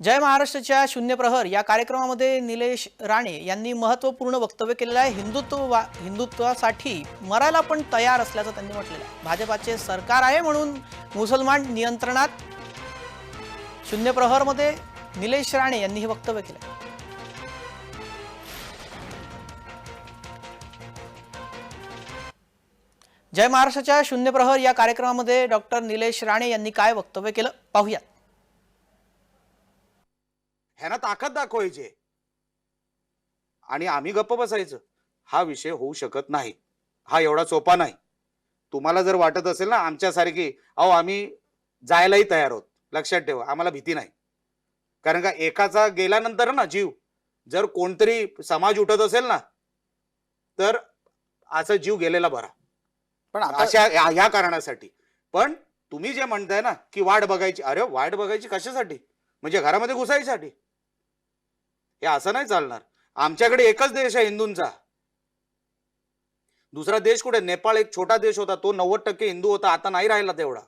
जय महाराष्ट्राच्या शून्य प्रहर या कार्यक्रमामध्ये निलेश राणे यांनी महत्त्वपूर्ण वक्तव्य केलेलं आहे. हिंदुत्व हिंदुत्वासाठी मरायला पण तयार असल्याचं त्यांनी म्हटलेलं आहे. भाजपाचे सरकार आहे म्हणून मुसलमान नियंत्रणात. शून्य प्रहरमध्ये निलेश राणे यांनी हे वक्तव्य केलं जय महाराष्ट्राच्या शून्य प्रहर या कार्यक्रमामध्ये डॉक्टर निलेश राणे यांनी काय वक्तव्य केलं? पाहूयात. ह्यांना ताकद दाखवायची आणि आम्ही गप्प बसायचं. हा विषय होऊ शकत नाही. हा एवढा सोपा नाही. तुम्हाला जर वाटत असेल ना आमच्यासारखी अहो आम्ही जायलाही तयार आहोत. लक्षात ठेवा आम्हाला भीती नाही. कारण का एकाचा गेल्यानंतर ना जीव जर कोणतरी समाज उठत असेल ना तर असा जीव गेलेला बरा. पण अशा ह्या कारणासाठी. पण तुम्ही जे म्हणताय ना की वाट बघायची अरे वाट बघायची कशासाठी? म्हणजे घरामध्ये घुसायसाठी. हे असं नाही चालणार. आमच्याकडे एकच देश आहे हिंदूंचा. दुसरा देश कुठे? नेपाळ एक छोटा देश होता तो नव्वद टक्के हिंदू होता आता नाही राहिला तेवढा.